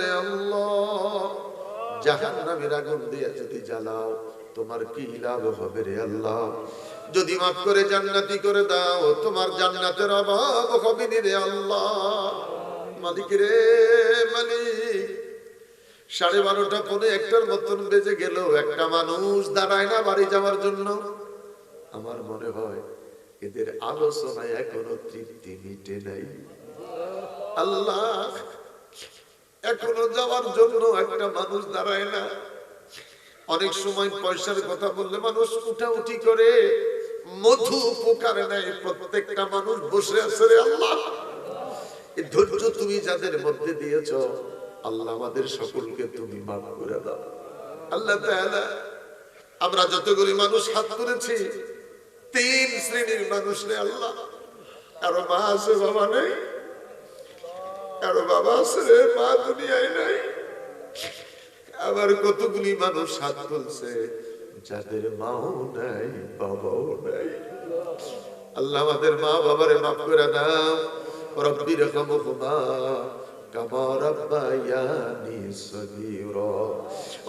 রে আল্লাহ। আগুন দিয়ে যদি জ্বালাও, তোমার কি লাভ হবে রে আল্লাহ? যদি মাফ করে জান্নাতি করে দাও, তোমার জান্নাতের অভাব হবে নি রে আল্লাহ। মালিক রে, মালিক। সাড়ে বারোটা পরে একটার মতন বেজে গেল, একটা মানুষ দাঁড়ায় না বাড়ি যাওয়ার জন্য। আমার মনে হয় এদের আলোচনায় এখনও তৃপ্তি মিটে নাই। আল্লাহ। এখনও যাওয়ার জন্য একটা মানুষ দাঁড়ায় না। অনেক সময় পয়সার কথা বললে মানুষ উঠাউঠি করে, মধু পোকারে নেয়। প্রত্যেকটা মানুষ বসে আছে রে আল্লাহ। ধৈর্য তুমি যাদের মধ্যে দিয়েছ, আল্লাহ আমাদের সকলকে তুমি মাফ করে দাও। আল্লাহ আমরা যতগুলি মানুষ হাত তুলেছি, তিন শ্রেণির মানুষ রে আল্লাহ। কারও মা আছে, বাবা নেই? কারও বাবা আছে মা দুনিয়ায় নাই। আবার কতগুলি মানুষ হাত তুলছে, যাদের মাও নাই, বাবাও নাই। আল্লাহ আমাদের মা বাবারে মাফ করে দাও। রব্বি রহমহুমা, কামা রব্বায়ানি সগীরা।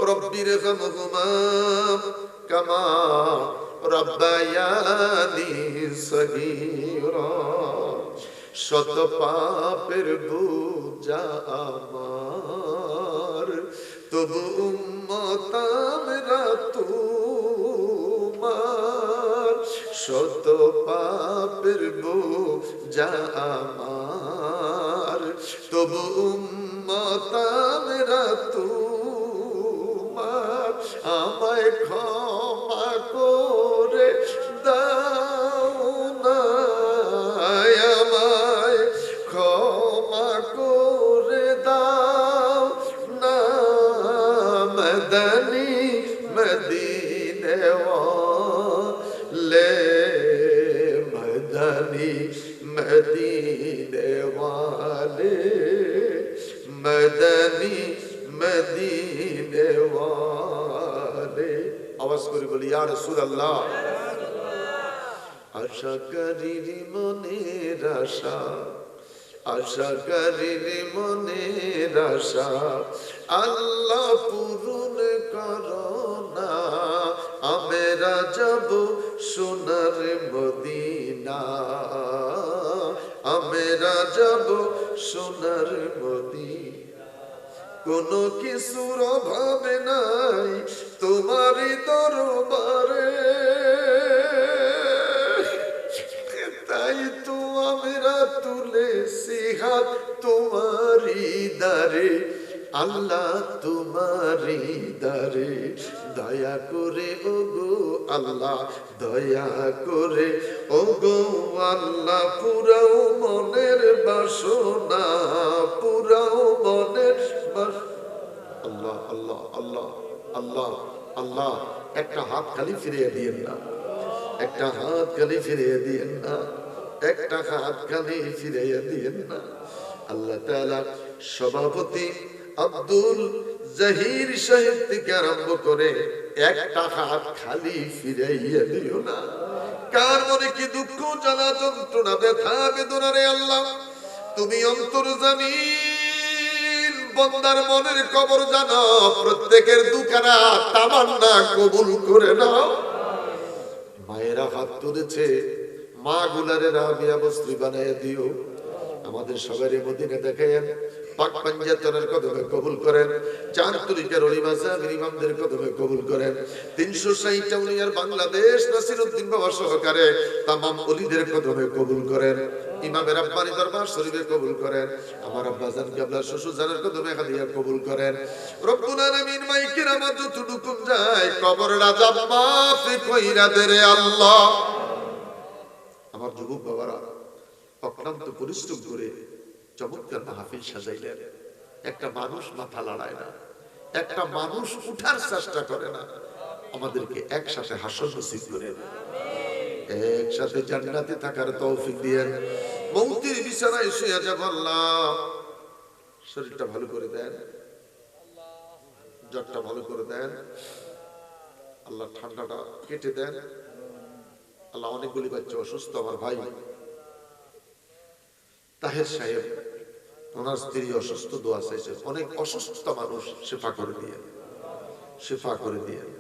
রব্বি রহমহুমা, কামা রব্বায়ানি সগীরা। শত পাপের বুঝা আমার। তবু উম্মতামরা তোমার। শত পাপের বুঝা আমার। তবু উম্মতামরা তোমার। আমায় ক্ষমা মদিনে লে মদনি মদিনে ওয়ালে মদনি মদিনে ওয়ালে আওয়াজ করে বলি, ইয়া রাসূলুল্লাহ। আশা করির মনের আশা আশা করির মনের আশা। আল্লাহ সোনার মদিনা। আমেরা যাব সোনার মদিনা। কোনো কিছুর অভাবে নাই তোমারই দরবারে। তাই তো আমরা তুলেছি হাত তোমারই দারে আল্লাহ তোমারই দারে দয়া করে ও গো আল্লাহ, দয়া করে ও গো আল্লাহ, পুরাও মনের বাসনা, পুরাও মনের আল্লাহ আল্লাহ আল্লাহ আল্লাহ আল্লাহ, একটা হাত খালি ফিরিয়ে দিয়েন না। একটা হাত খালি ফিরিয়ে দিয়েন না। একটা হাত খালি ফিরিয়ে দিয়েন না। আল্লাহ তাআলা সভাপতি আব্দুল জাহির সাহেব থেকে আরম্ভ করে একটা হাত খালি ফিরাইয়া দিও না। কার মনে কি দুঃখ, জ্বালা, যন্ত্রণা, ব্যথা, বেদনা রে আল্লাহ? তুমি অন্তর জামিন বন্দার মনের কবর জানো, প্রত্যেকের দুখানা তামান্না কবুল করে নাও। মায়েরা হাত তুলেছে, মা গুলারে রাবিয়া বস্ত্রী বানায় দিও। আমাদের সবারই মদিনে দেখেন, পাক পাঞ্জাতনের কদমে কবুল করেন, চার তরিকার অলিমা সাহেবের ইমামদের কদমে কবুল করেন, তিনশো ষাটটা উনিয়ার বাংলাদেশ নাসিরউদ্দিন বাবা সহকারে তামাম অলিদের কদমে কবুল করেন, ইমামের আব্বানি দরবার শরীফে কবুল করেন, আমার আব্বা জান কাবলা শ্বশুর কদমে হাদিয়া কবুল করেন। রব্বুল আলামিন যতটুকু যায় কবর রাজা মাফি কইরা দে রে আল্লাহ। আমার যুবক বাবারা অক্লান্ত পরিশ্রম করে চমৎকার মাহফিল সাজাইলেন। একটা মানুষ মাথা লড়ায় না, একটা মানুষ উঠার চেষ্টা করে না। আমাদেরকে একসাথে হাসন নসিব করে একসাথে জান্নাতে থাকার তৌফিক দিয়েন। মৌতির বিছানায় শুয়ে যাব আল্লাহ। শরীরটা ভালো করে দেন। জ্বরটা ভালো করে দেন। আল্লাহ ঠান্ডাটা কেটে দেন। আল্লাহ অনেকগুলি বাচ্চা অসুস্থ, আমার ভাই। তাহের সাহেব, ওনার স্ত্রী অসুস্থ, দোয়া চাইছে। অনেক অসুস্থ মানুষ শেফা করে দিয়ে। শেফা করে দিয়ে।